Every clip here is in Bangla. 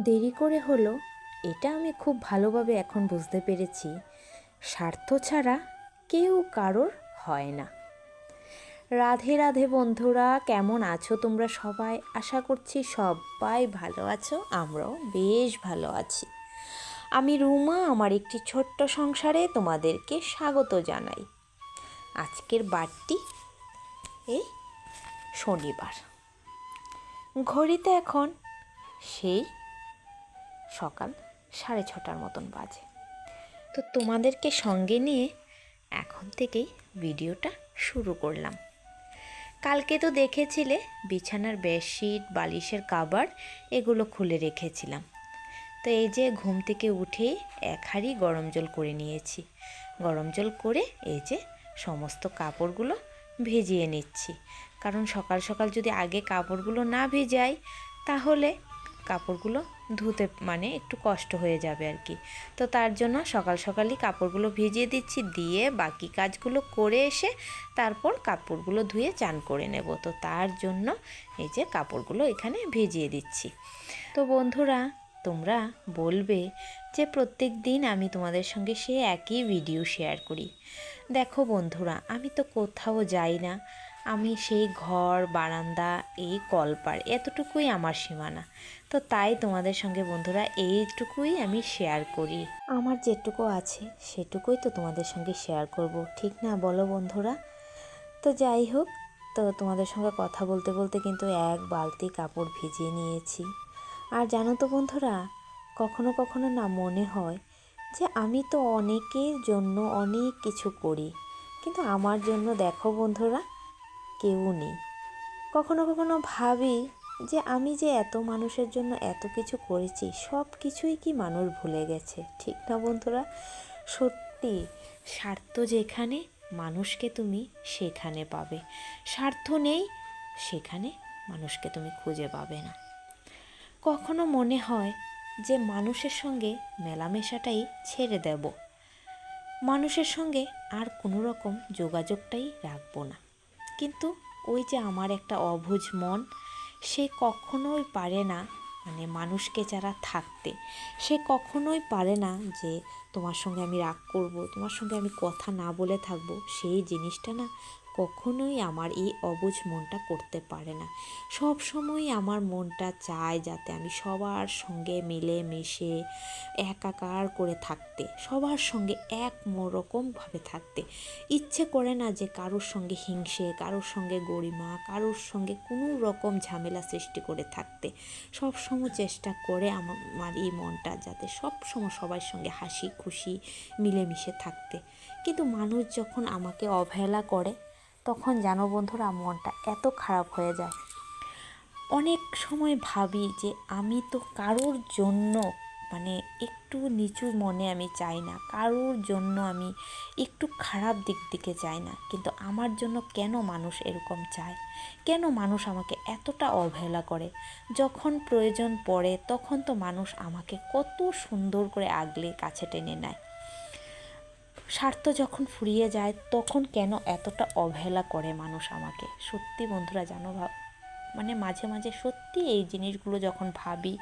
দেরি করে হলো, এটা আমি খুব ভালোভাবে এখন বুঝতে পেরেছি। স্বার্থ ছাড়া কেউ কারোর হয় না। রাধে রাধে বন্ধুরা, কেমন আছো তোমরা সবাই? আশা করছি সবাই ভালো আছো, আমরাও বেশ ভালো আছি। আমি রুমা, আমার একটি ছোট্ট সংসারে তোমাদেরকে স্বাগত জানাই। আজকের বারটি এই শনিবার। ঘড়িতে এখন সেই সকাল সাড়ে ছটার মতন বাজে। তো তোমাদেরকে সঙ্গে নিয়ে এখন থেকেই ভিডিওটা শুরু করলাম। কালকে তো দেখেছিলে বিছানার বেডশিট, বালিশের কাবার এগুলো খুলে রেখেছিলাম। তো এই যে ঘুম থেকে উঠেই এক হাঁড়ি গরম জল করে নিয়েছি। গরম জল করে এই যে সমস্ত কাপড়গুলো ভিজিয়ে নিচ্ছি। কারণ সকাল সকাল যদি আগে কাপড়গুলো না ভিজাই, তাহলে কাপড়গুলো ধুতে মানে একটু কষ্ট হয়ে যাবে আর কি। তো তার জন্য সকাল সকালই কাপড়গুলো ভিজিয়ে দিচ্ছি, দিয়ে বাকি কাজগুলো করে এসে তারপর কাপড়গুলো ধুয়ে চান করে নেব। তো তার জন্য এই যে কাপড়গুলো এখানে ভিজিয়ে দিচ্ছি। তো বন্ধুরা, তোমরা বলবে যে প্রত্যেক দিন আমি তোমাদের সঙ্গে সে একই ভিডিও শেয়ার করি। দেখো বন্ধুরা, আমি তো কোথাও যাই না। আমি সেই ঘর, বারান্দা, এই কলপার এতটুকুই আমার সীমানা। তো তাই তোমাদের সঙ্গে বন্ধুরা এইটুকুই আমি শেয়ার করি। আমার যেটুকু আছে সেটুকুই তো তোমাদের সঙ্গে শেয়ার করব, ঠিক না বলো বন্ধুরা? তো যাই হোক, তো তোমাদের সঙ্গে কথা বলতে বলতে কিন্তু এক বালতি কাপড় ভিজিয়ে নিয়েছি। আর জানো তো বন্ধুরা, কখনো কখনো না মনে হয় যে আমি তো অনেকের জন্য অনেক কিছু করি। কিন্তু আমার জন্য দেখো বন্ধুরা কেউ নেই। কখনো কখনো ভাবি যে আমি যে এত মানুষের জন্য এত কিছু করেছি, সব কিছুই কি মানুষ ভুলে গেছে। ঠিক না বন্ধুরা? সত্যি, স্বার্থ যেখানে, মানুষকে তুমি সেখানে পাবে। স্বার্থ নেই, সেখানে মানুষকে তুমি খুঁজে পাবে না। কখনো মনে হয় যে মানুষের সঙ্গে মেলামেশাটাই ছেড়ে দেব। মানুষের সঙ্গে আর কোনো রকম যোগাযোগটাই রাখব না। কিন্তু ওই যে আমার একটা অভুজ মন, সে কখনোই পারে না মানে মানুষকে যারা থাকতে, সে কখনোই পারে না যে তোমার সঙ্গে আমি রাগ করব, তোমার সঙ্গে আমি কথা না বলে থাকব, সেই জিনিসটা না কখনোই আমার এই অবুঝ মনটা করতে পারে না। সব সময় আমার মনটা চায় যাতে আমি সবার সঙ্গে মিলে মিশে একাকার করে থাকতে, সবার সঙ্গে এক রকমভাবে থাকতে। ইচ্ছে করে না যে কারোর সঙ্গে হিংসে, কারোর সঙ্গে গরিমা, কারোর সঙ্গে কোনো রকম ঝামেলা সৃষ্টি করে থাকতে। সব সময় চেষ্টা করে আমার এই মনটা যাতে সব সময় সবার সঙ্গে হাসি খুশি, মিলেমিশে থাকতে। কিন্তু মানুষ যখন আমাকে অবহেলা করে তখন জানো বন্ধুরা মনটা এত খারাপ হয়ে যায়। অনেক সময় ভাবি যে আমি তো কারোর জন্য মানে একটু নিচু মনে আমি চাই না, কারোর জন্য আমি একটু খারাপ দিক দিকে চাই না, কিন্তু আমার জন্য কেন মানুষ এরকম চায়? কেন মানুষ আমাকে এতটা অবহেলা করে? যখন প্রয়োজন পড়ে তখন তো মানুষ আমাকে কত সুন্দর করে আগলে কাছে টেনে নেয়। স্বার্থ যখন ফুরিয়ে যায়, তখন কেন এতটা অবহেলা করে মানুষ আমাকে? সত্যি বন্ধুরা, জানো ভাব মানে মাঝে মাঝে সত্যি এই জিনিসগুলো যখন ভাবি,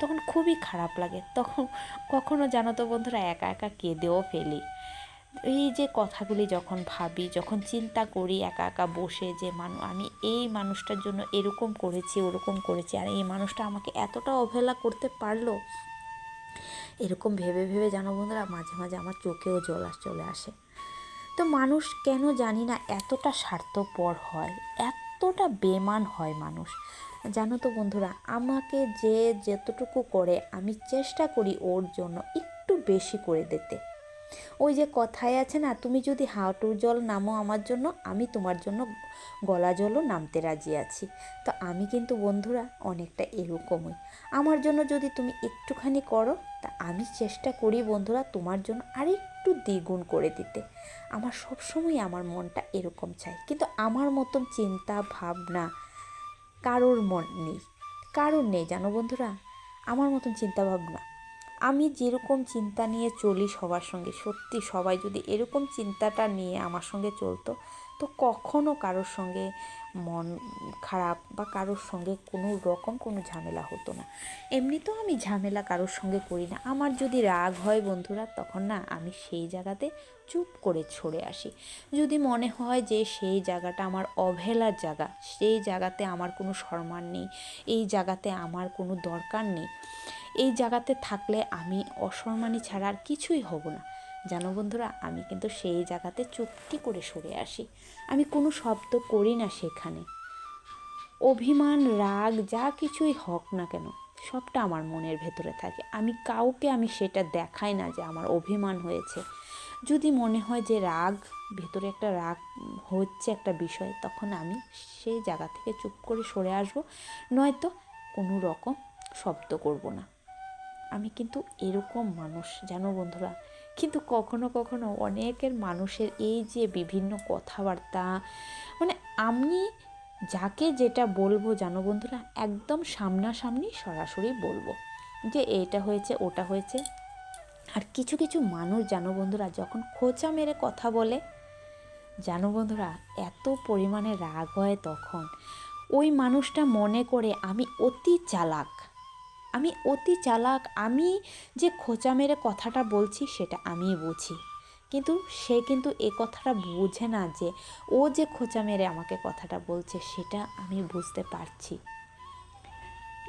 তখন খুবই খারাপ লাগে। তখন কখনো জানো তো বন্ধুরা, একা একা কেঁদেও ফেলি। এই যে কথাগুলি যখন ভাবি, যখন চিন্তা করি, একা একা বসে যে মানু আমি এই মানুষটার জন্য এরকম করেছি, ওরকম করেছি, আর এই মানুষটা আমাকে এতটা অবহেলা করতে পারল এরকম ভেবে ভেবে জানো বন্ধুরা মাঝে মাঝে আমার চোখেও জল আস, চলে আসে। তো মানুষ কেন জানি না এতটা স্বার্থপর হয়, এতটা বেমান হয় মানুষ। জানো তো বন্ধুরা, আমাকে যে যতটুকু করে আমি চেষ্টা করি ওর জন্য একটু বেশি করে দিতে। ওই যে কথায় আছে না, তুমি যদি হাঁটুর জল নামো আমার জন্য, আমি তোমার জন্য গলা জলও নামতে রাজি আছি। তো আমি কিন্তু বন্ধুরা অনেকটা এরকমই। আমার জন্য যদি তুমি একটুখানি করো, তা আমি চেষ্টা করি বন্ধুরা তোমার জন্য আরেকটু দ্বিগুণ করে দিতে। আমার সবসময় আমার মনটা এরকম চাই কিন্তু আমার মতন চিন্তা, ভাবনা কারোর মন নেই। কারোর নেই, জানো বন্ধুরা? আমার মতন চিন্তা, ভাবনা আমি যেরকম চিন্তা নিয়ে চলি সবার সঙ্গে, সত্যি সবাই যদি এরকম চিন্তাটা নিয়ে আমার সঙ্গে চলতো, তো কখনও কারোর সঙ্গে মন খারাপ বা কারোর সঙ্গে কোনো রকম কোনো ঝামেলা হতো না। এমনিতেও আমি ঝামেলা কারোর সঙ্গে করি না। আমার যদি রাগ হয় বন্ধুরা, তখন না আমি সেই জায়গাতে চুপ করে ছড়ে আসি। যদি মনে হয় যে সেই জায়গাটা আমার অবহেলার জায়গা, সেই জায়গাতে আমার কোনো সম্মান নেই, এই জায়গাতে আমার কোনো দরকার নেই, এই জায়গাতে থাকলে আমি অসম্মানী ছাড়া আর কিছুই হব না। জানো বন্ধুরা, আমি কিন্তু সেই জায়গাতে চুপটি করে সরে আসি। আমি কোনো শব্দ করি না সেখানে। অভিমান, রাগ, যা কিছুই হোক না কেন, সবটা আমার মনের ভেতরে থাকে। আমি কাউকে আমি সেটা দেখাই না যে আমার অভিমান হয়েছে। যদি মনে হয় যে রাগ, ভেতরে একটা রাগ হচ্ছে একটা বিষয়, তখন আমি সেই জায়গা থেকে চুপ করে সরে আসব। নয়তো কোনো রকম শব্দ করব না। আমি কিন্তু এরকম মানুষ, জানো বন্ধুরা? কিন্তু কখনো কখনো অনেকের মানুষের এই যে বিভিন্ন কথাবার্তা মানে আমি যাকে যেটা বলব, জানো বন্ধুরা, একদম সামনাসামনি সরাসরি বলব যে এটা হয়েছে, ওটা হয়েছে। আর কিছু কিছু মানুষ, জানো বন্ধুরা, যখন খোঁচা মেরে কথা বলে, জানো বন্ধুরা, এত পরিমাণে রাগ হয় তখন। ওই মানুষটা মনে করে আমি অতি চালাক। আমি অতি চালাক, আমি যে খোঁচা মেরে কথাটা বলছি সেটা আমিই বুঝি। কিন্তু সে কিন্তু এ কথাটা বোঝে না যে, ও যে খোঁচা মেরে আমাকে কথাটা বলছে সেটা আমি বুঝতে পারছি।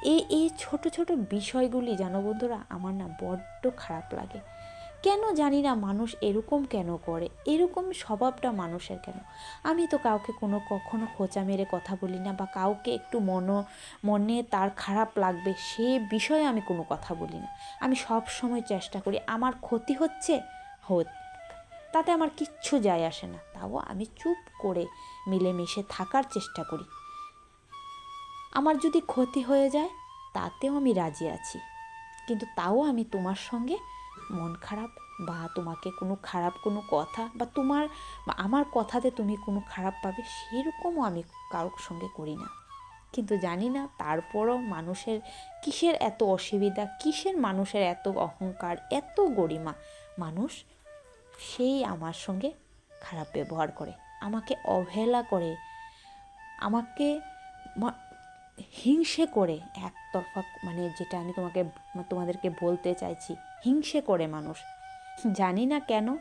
এই এই ছোট ছোট বিষয়গুলি জানো বন্ধুরা আমার না বড্ড খারাপ লাগে। কেন জানি না মানুষ এরকম কেন করে? এরকম স্বভাবটা মানুষের কেন? আমি তো কাউকে কোনো কখনো খোঁচা মেরে কথা বলি না বা কাউকে একটু মন, মনে তার খারাপ লাগবে সে বিষয়ে আমি কোনো কথা বলি না। আমি সব সময় চেষ্টা করি, আমার ক্ষতি হচ্ছে? হোক, তাতে আমার কিচ্ছু যায় আসে না। তাও আমি চুপ করে মিলেমিশে থাকার চেষ্টা করি। আমার যদি ক্ষতি হয়ে যায়, তাতেও আমি রাজি আছি। কিন্তু তাও আমি তোমার সঙ্গে মন খারাপ বা তোমাকে কোনো খারাপ কোনো কথা বা তোমার, বা আমার কথাতে তুমি কোনো খারাপ পাবে সেরকমও আমি কারোর সঙ্গে করি না। কিন্তু জানি না তারপরও মানুষের কিসের এত অসুবিধা, কিসের মানুষের এত অহংকার, এত গরিমা? মানুষ সেই আমার সঙ্গে খারাপ ব্যবহার করে, আমাকে অবহেলা করে, আমাকে হিংসে করে একতরফা মানে যেটা আমি তোমাকে, তোমাদেরকে বলতে চাইছি, হিংসে করে মানুষ। জানি না কেন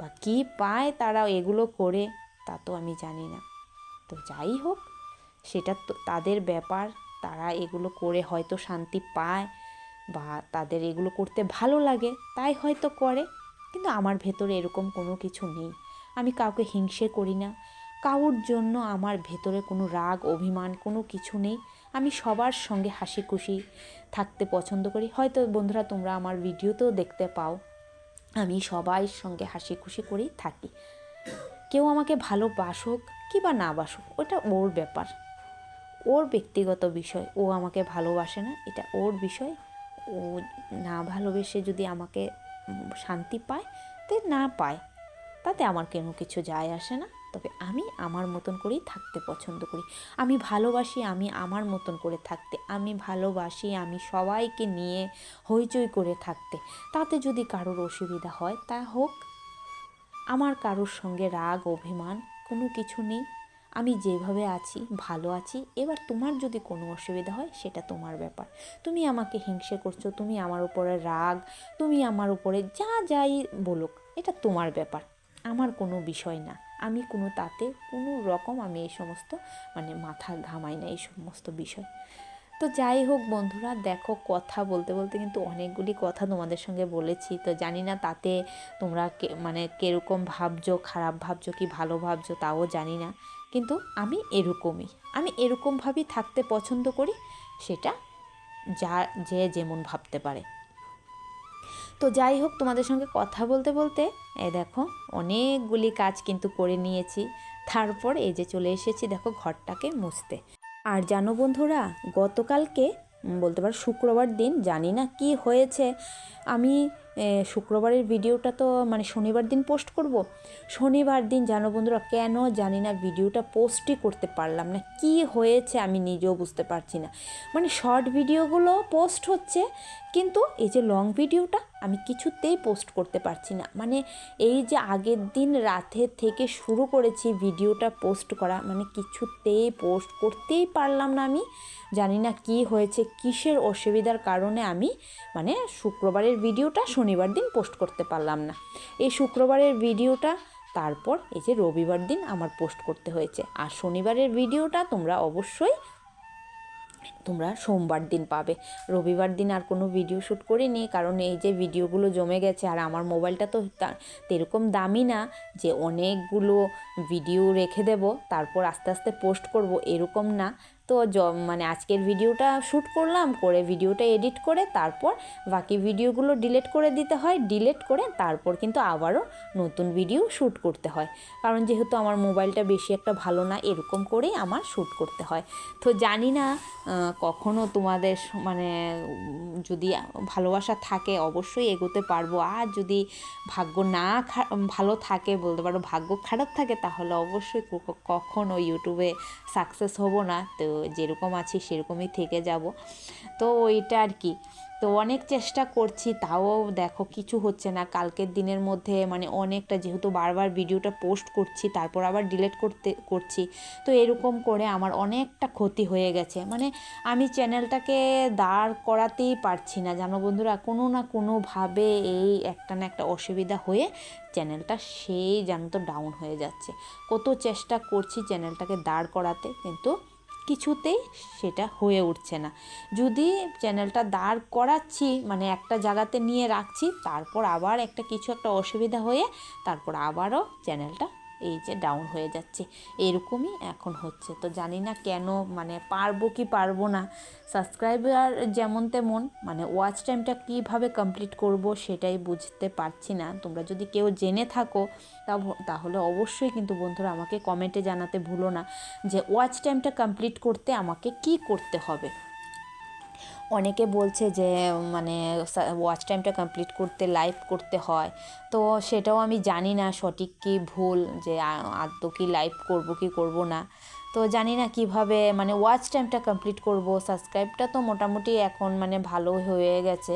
বা কী পায় তারা এগুলো করে, তা তো আমি জানি না। তো যাই হোক, সেটা তো তাদের ব্যাপার, তারা এগুলো করে হয়তো শান্তি পায় বা তাদের এগুলো করতে ভালো লাগে, তাই হয়তো করে। কিন্তু আমার ভেতরে এরকম কোনো কিছু নেই। আমি কাউকে হিংসে করি না। কারোর জন্য আমার ভেতরে কোনো রাগ, অভিমান, কোনো কিছু নেই। আমি সবার সঙ্গে হাসি খুশি থাকতে পছন্দ করি। হয়তো বন্ধুরা তোমরা আমার ভিডিওতেও দেখতে পাও। আমি সবাই সঙ্গে হাসি খুশি করেই থাকি। কেউ আমাকে ভালোবাসুক কি বা না বাসুক, ওটা ওর ব্যাপার। ওর ব্যক্তিগত বিষয়, ও আমাকে ভালোবাসে না, এটা ওর বিষয়। ও না ভালোবেসে যদি আমাকে শান্তি পায়, তে না পায়, তাতে আমার কেন কিছু যায় আসে না। তবে আমি আমার মতন করেই থাকতে পছন্দ করি। আমি ভালোবাসি আমি আমার মতন করে থাকতে। আমি ভালোবাসি আমি সবাইকে নিয়ে হইচই করে থাকতে। তাতে যদি কারোর অসুবিধা হয়, তা হোক। আমার কারোর সঙ্গে রাগ, অভিমান কোনো কিছু নেই। আমি যেভাবে আছি, ভালো আছি। এবার তোমার যদি কোনো অসুবিধা হয়, সেটা তোমার ব্যাপার। তুমি আমাকে হিংসে করছ, তুমি আমার উপরে রাগ, তুমি আমার উপরে যা যাই বলুক, এটা তোমার ব্যাপার। আমার কোনো বিষয় না। আমি কোনো তাতে কোনো রকম আমি এই সমস্ত মানে মাথা ঘামাই না এই সমস্ত বিষয়। তো যাই হোক বন্ধুরা, দেখো কথা বলতে বলতে কিন্তু অনেকগুলি কথা তোমাদের সঙ্গে বলেছি। তো জানি না তাতে তোমরা মানে কীরকম ভাবছ, খারাপ ভাবছ কি ভালো ভাবছ তাও জানি না। কিন্তু আমি এরকমই, আমি এরকমভাবেই থাকতে পছন্দ করি, সেটা যা, যে যেমন ভাবতে পারে। তো যাই হোক, তোমাদের সঙ্গে কথা বলতে বলতে, এ দেখো, অনেকগুলি কাজ কিন্তু করে নিয়েছি। তারপর এই যে চলে এসেছি, দেখো ঘরটাকে মুছতে। আর জানো বন্ধুরা, গতকালকে বলতে পারো শুক্রবার দিন, জানি না কি হয়েছে, আমি শুক্রবারের ভিডিওটা তো মানে শনিবার দিন পোস্ট করব। শনিবার দিন জানো বন্ধুরা, কেন জানি না ভিডিওটা পোস্টই করতে পারলাম না। কি হয়েছে আমি নিজেও বুঝতে পারছি না। মানে শর্ট ভিডিওগুলো পোস্ট হচ্ছে, কিন্তু এই যে লং ভিডিওটা আমি কিছুতেই পোস্ট করতে পারছি না। মানে এই যে আগের দিন রাতে থেকে শুরু করেছি ভিডিওটা পোস্ট করা মানে কিছুতেই পোস্ট করতেই পারলাম না আমি। জানি না কি হয়েছে, কিসের অসুবিধার কারণে আমি মানে শুক্রবারের ভিডিওটা শনিবার দিন পোস্ট করতে পারলাম না। এই শুক্রবারের ভিডিওটা, তারপর এই যে রবিবার দিন আমার পোস্ট করতে হয়েছে। আর শনিবারের ভিডিওটা তোমরা অবশ্যই, তোমরা সোমবার দিন পাবে। রবিবার দিন আর কোনো ভিডিও শ্যুট করিনি, কারণ এই যে ভিডিওগুলো জমে গেছে আর আমার মোবাইলটা তো এরকম দামি না যে অনেকগুলো ভিডিও রেখে দেব, তারপর আস্তে আস্তে পোস্ট করব, এরকম না। তো মানে আজকের ভিডিওটা শ্যুট করলাম করে ভিডিওটা এডিট করে তারপর বাকি ভিডিওগুলো ডিলিট করে দিতে হয় ডিলেট করে তারপর কিন্তু আবারও নতুন ভিডিও শ্যুট করতে হয়। কারণ যেহেতু আমার মোবাইলটা বেশি একটা ভালো না এরকম করেই আমার শ্যুট করতে হয়। তো জানি না আহ, কখনো তোমাদের মানে যদি ভালোবাসা থাকে অবশ্যই এগোতে পারব। আর যদি ভাগ্য না ভালো থাকে বলতে পারো ভাগ্য খারাপ থাকে তাহলে অবশ্যই ক- কখনো ইউটিউবে সাকসেস হব না। তো যেরকম আছি সেরকমই থেকে যাব। তো ওইটা আর কি। তো অনেক চেষ্টা করছি, তাও দেখো কিছু হচ্ছে না। কালকের দিনের মধ্যে মানে অনেকটা যেহেতু বারবার ভিডিওটা পোস্ট করছি, তারপর আবার ডিলিট করতে, করছি। তো এরকম করে আমার অনেকটা ক্ষতি হয়ে গেছে। মানে আমি চ্যানেলটাকে দাঁড় করাতেই পারছি না। জানো বন্ধুরা, কোনো না কোনোভাবে এই একটা না একটা অসুবিধা হয়ে চ্যানেলটা সেই জানো তো ডাউন হয়ে যাচ্ছে। কত চেষ্টা করছি চ্যানেলটাকে দাঁড় করাতে, কিন্তু কিছুতেই সেটা হয়ে উঠছে না। যদি চ্যানেলটা দাঁড় করাচ্ছি মানে একটা জায়গাতে নিয়ে রাখছি, তারপর আবার একটা কিছু একটা অসুবিধা হয়ে তারপর আবারও চ্যানেলটা এই যে ডাউন হয়ে যাচ্ছে। এরকমই এখন হচ্ছে। তো জানি না কেন মানে পারব কি পারব না। সাবস্ক্রাইবার যেমন তেমন মানে ওয়াচ টাইমটা কীভাবে কমপ্লিট করব সেটাই বুঝতে পারছি না। তোমরা যদি কেউ জেনে থাকো, তা- তাহলে অবশ্যই কিন্তু বন্ধুরা আমাকে কমেন্টে জানাতে ভুলো না যে ওয়াচ টাইমটা কমপ্লিট করতে আমাকে কি করতে হবে। অনেকে বলছে যে মানে ওয়াচ টাইমটা কমপ্লিট করতে লাইভ করতে হয়। তো সেটাও আমি জানি না সঠিক কি ভুল, যে আদৌ কি লাইভ করব, কি করব না। তো জানি না কীভাবে মানে ওয়াচ টাইমটা কমপ্লিট করব সাবস্ক্রাইবটা তো মোটামুটি এখন মানে ভালো হয়ে গেছে।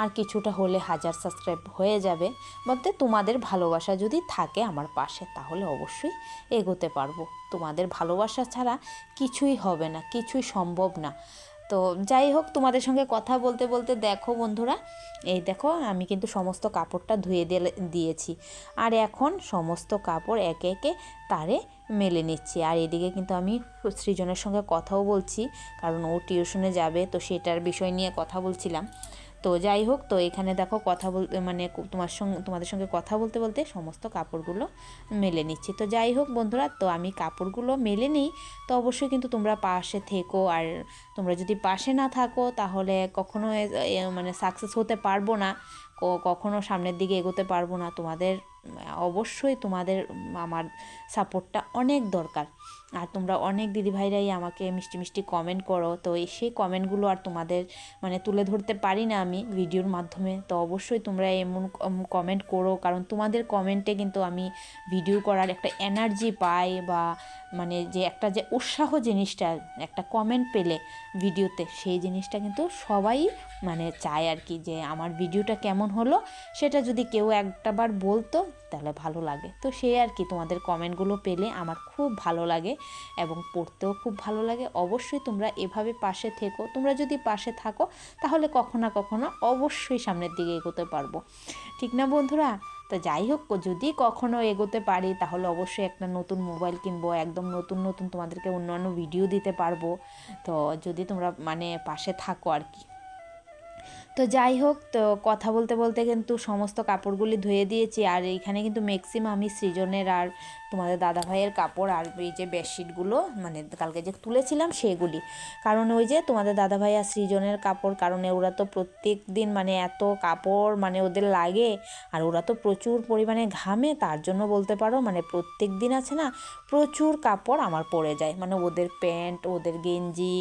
আর কিছুটা হলে হাজার সাবস্ক্রাইব হয়ে যাবে। বলতে তোমাদের ভালোবাসা যদি থাকে আমার পাশে, তাহলে অবশ্যই এগোতে পারব। তোমাদের ভালোবাসা ছাড়া কিছুই হবে না, কিছুই সম্ভব না। তো যাই হোক, তোমাদের সঙ্গে কথা বলতে বলতে দেখো বন্ধুরা, এই দেখো আমি কিন্তু সমস্ত কাপড়টা ধুয়ে দিয়েছি। আর এখন সমস্ত কাপড় একে একে তারে মেলে নিচ্ছি। আর এদিকে কিন্তু আমি সৃজনের সঙ্গে কথাও বলছি, কারণ ও টিউশনে যাবে, তো সেটার বিষয় নিয়ে কথা বলছিলাম। তো যাই হোক, তো এখানে দেখো কথা বলতে মানে তোমার সঙ্গে তোমাদের সঙ্গে কথা বলতে বলতে সমস্ত কাপড়গুলো মেলে নিচ্ছি। তো যাই হোক বন্ধুরা, তো আমি কাপড়গুলো মেলে নিই। তো অবশ্যই কিন্তু তোমরা পাশে থেকো আর তোমরা যদি পাশে না থাকো তাহলে কখনো মানে সাকসেস হতে পারব না। কখনো সামনের দিকে এগোতে পারব না। তোমাদের, অবশ্যই তোমাদের, আমার সাপোর্টটা অনেক দরকার। আর তোমরা অনেক দিদিভাইরাই আমাকে মিষ্টি মিষ্টি কমেন্ট করো। তো সেই কমেন্টগুলো আর তোমাদের মানে তুলে ধরতে পারি না আমি ভিডিওর মাধ্যমে। তো অবশ্যই তোমরা এমন কমেন্ট করো, কারণ তোমাদের কমেন্টে কিন্তু আমি ভিডিও করার একটা এনার্জি পাই বা মানে যে একটা যে উৎসাহ জিনিসটা, একটা কমেন্ট পেলে ভিডিওতে, সেই জিনিসটা কিন্তু সবাই মানে চায় আর কি যে আমার ভিডিওটা কেমন হলো, সেটা যদি কেউ একটাবার বলতো তাহলে ভালো লাগে। তো সেই আর কি তোমাদের কমেন্টগুলো পেলে আমার খুব ভালো লাগে। এবং পড়তেও খুব ভালো লাগে। অবশ্যই তোমরা এভাবে পাশে থেকো। তোমরা যদি পাশে থাকো, তাহলে কখনো না কখনো অবশ্যই সামনের দিকে এগোতে পারব। ঠিক না বন্ধুরা? তো যাই হোক, যদি কখনো এগোতে পারি, তাহলে অবশ্যই একটা নতুন মোবাইল কিনবো, একদম নতুন নতুন তোমাদেরকে অন্যান্য ভিডিও দিতে পারব। তো যদি তোমরা মানে পাশে থাকো আর কি। তো যাই হোক, তো কথা বলতে বলতে কিন্তু সমস্ত কাপড়গুলি ধুয়ে দিয়েছি। আর এইখানে কিন্তু ম্যাক্সিমাম আমি সৃজনের আর তোমাদের দাদা ভাইয়ের কাপড় আর এই যে বেডশিটগুলো মানে কালকে যে তুলেছিলাম সেগুলি। কারণ ওই যে তোমাদের দাদা ভাই আর সৃজনের কাপড়, কারণ ওরা তো প্রত্যেক দিন মানে এত কাপড় মানে ওদের লাগে, আর ওরা তো প্রচুর পরিমাণে ঘামে, তার জন্য বলতে পারো মানে প্রত্যেক দিন আছে না, প্রচুর কাপড় আমার পড়ে যায়। মানে ওদের প্যান্ট, ওদের গেঞ্জি,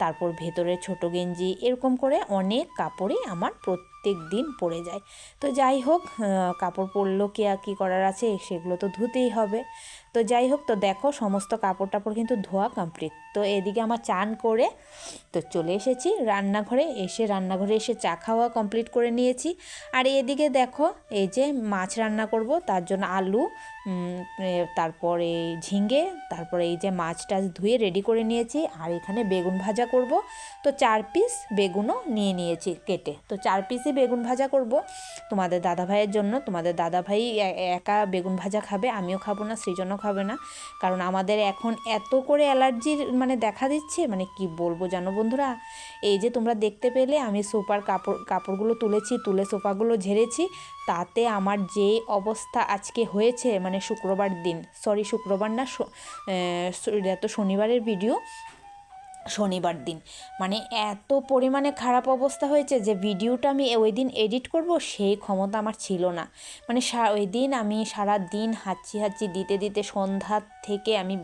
তারপর ভেতরে ছোট গেঞ্জি, এরকম করে অনেক কাপড়ই আমার প্রত্যেক প্রত্যেক দিন পড়ে যায়। তো যাই হোক কাপড় পরলো কি আর কী করার আছে, সেগুলো তো ধুতেই হবে। তো যাই হোক, তো দেখো সমস্ত কাপড় টাপড় কিন্তু ধোয়া কমপ্লিট তো এদিকে আমার চান করে, তো চলে এসেছি রান্নাঘরে। এসে রান্নাঘরে এসে চা খাওয়া কমপ্লিট করে নিয়েছি। আর এদিকে দেখো, এই যে মাছ রান্না করব, তার জন্য আলু তারপরে ঝিঙ্গে তারপরে এই যে মাছ টাছ ধুয়ে রেডি করে নিয়েছি। আর এখানে বেগুন ভাজা করব। তো চার পিস বেগুনও নিয়ে নিয়েছি কেটে। তো চার পিসই বেগুন ভাজা করব। তোমাদের দাদা ভাইয়ের জন্য। তোমাদের দাদা ভাই একা বেগুন ভাজা খাবে, আমিও খাব না, সৃজনও খাবে না। কারণ আমাদের এখন এত করে অ্যালার্জির মানে দেখা দিচ্ছে মানে কি বলব জানো বন্ধুরা? এই যে তোমরা দেখতে পেলে, আমি সোফার কাপড়, কাপড়গুলো তুলেছি, তুলে সোফাগুলো ঝেড়েছি। তাতে আমার যে অবস্থা আজকে হয়েছে মানে শুক্রবার দিন সরি শুক্রবার না এটা তো শনিবারের ভিডিও শনিবার দিন। মানে এত পরিমাণে খারাপ অবস্থা হয়েছে যে ভিডিওটা আমি ওই দিন এডিট করব, সেই ক্ষমতা আমার ছিল না। মানে ওই দিন আমি সারা দিন হাঁচি হাঁচি দিতে দিতে সন্ধ্যা থেকে আমি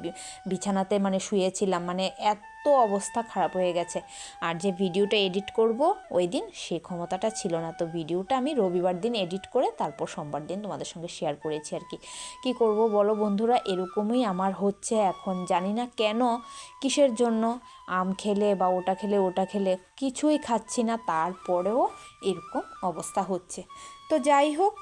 বিছানাতে মানে শুয়েছিলাম। মানে এত অবস্থা খারাপ হয়ে গেছে। আর যে ভিডিওটা এডিট করব, ওই দিন সেই ক্ষমতাটা ছিল না। তো ভিডিওটা আমি রবিবার দিন এডিট করে তারপর সোমবার দিন তোমাদের সঙ্গে শেয়ার করেছি আর কি। কি করব বলো বন্ধুরা? এরকমই আমার হচ্ছে এখন। জানি না কেন, কিসের জন্য? আম খেলে বা ওটা খেলে ওটা খেলে কিছুই খাচ্ছি না, তারপরেও এরকম অবস্থা হচ্ছে। তো যাই হোক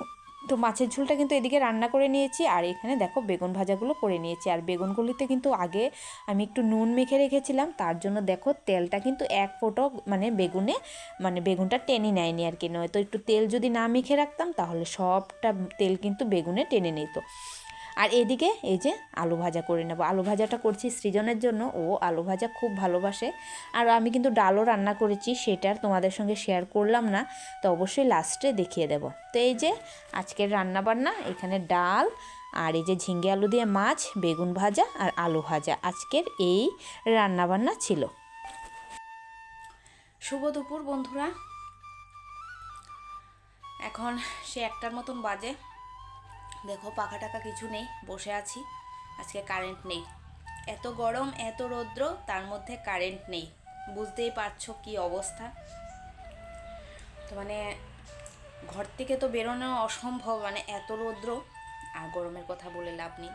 তো মাছের ঝোলটা কিন্তু এদিকে রান্না করে নিয়েছি, আর এখানে দেখো বেগুন ভাজাগুলো করে নিয়েছি। আর বেগুনগুলিতে কিন্তু আগে আমি একটু নুন মেখে রেখেছিলাম, তার জন্য দেখো তেলটা কিন্তু এক ফোঁটো মানে বেগুনে মানে বেগুনটা টেনে নেয়নি আর কি। নয় তো একটু তেল যদি না মেখে রাখতাম, তাহলে সবটা তেল কিন্তু বেগুনে টেনে নিত। আর এদিকে এই যে আলু ভাজা করে নেব। আলু ভাজাটা করছি সৃজনের জন্য। ও আলু ভাজা খুব ভালোবাসে। আর আমি কিন্তু ডালও রান্না করেছি, সেটা আর তোমাদের সঙ্গে শেয়ার করলাম না। তো অবশ্যই লাস্টে দেখিয়ে দেব। তো এই যে আজকের রান্না বান্না, এখানে ডাল আর এই যে ঝিঙ্গে আলু দিয়ে মাছ, বেগুন ভাজা আর আলু ভাজা। আজকের এই রান্না বান্না ছিল। শুভ দুপুর বন্ধুরা। এখন সে একটার মতন বাজে। দেখো পাখা টাকা কিছু নেই, বসে আছি। আজকে কারেন্ট নেই। এত গরম, এত রৌদ্র, তার মধ্যে কারেন্ট নেই। বুঝতেই পারছ কি অবস্থা? তো মানে ঘর থেকে তো বেরোনো অসম্ভব মানে এত রৌদ্র। আর গরমের কথা বলে লাভ নেই।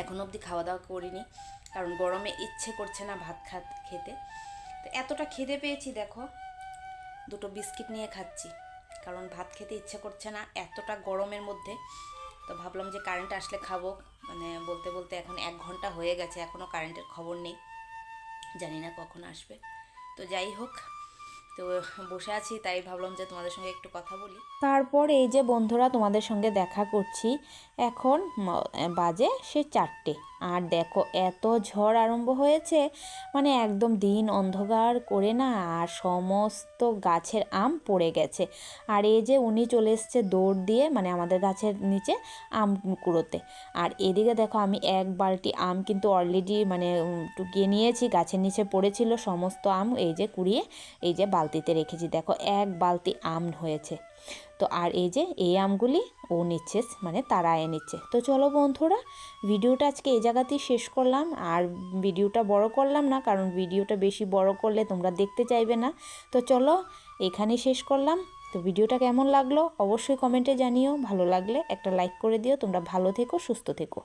এখন অবধি খাওয়া দাওয়া করিনি, কারণ গরমে ইচ্ছে করছে না ভাত খা খেতে। তো এতটা খিদে পেয়েছি, দেখো। দুটো বিস্কিট নিয়ে খাচ্ছি। কারণ ভাত খেতে ইচ্ছে করছে না এতটা গরমের মধ্যে। তো ভাবলাম যে কারেন্ট আসলে খাব। মানে বলতে বলতে এখন এক ঘণ্টা হয়ে গেছে এখনও কারেন্টের খবর নেই। জানি না কখন আসবে। তো যাই হোক, তো বসে আছি, তাই ভাবলাম যে তোমাদের সঙ্গে একটু কথা বলি। তারপর এই যে বন্ধুরা তোমাদের সঙ্গে দেখা করছি, এখন বাজে সে চারটে। আর দেখো, এত ঝড় আরম্ভ হয়েছে মানে একদম দিন অন্ধকার করে না, আর সমস্ত গাছের আম পড়ে গেছে। আর এই যে উনি চলে এসছে দৌড় দিয়ে মানে আমাদের গাছের নিচে আম কুড়োতে। আর এদিকে দেখো, আমি এক বালতি আম কিন্তু অলরেডি মানে টুকিয়ে নিয়েছি, গাছের নিচে পড়েছিল, সমস্ত আম এই যে কুড়িয়ে, এই যে বালতিতে রেখেছি। দেখো, এক বালতি আম হয়েছে। তো আর এই যে এই আমগুলি ও নিচ্ছে মানে তারা এ নিচ্ছে। তো চলো বন্ধুরা, ভিডিওটা আজকে এই জায়গাতেই শেষ করলাম। আর ভিডিওটা বড় করলাম না, কারণ ভিডিওটা বেশি বড় করলে তোমরা দেখতে চাইবে না। তো চলো এখানেই শেষ করলাম। তো ভিডিওটা কেমন লাগল অবশ্যই কমেন্টে জানিও। ভালো লাগলে একটা লাইক করে দিও। তোমরা ভালো থেকো, সুস্থ থেকো।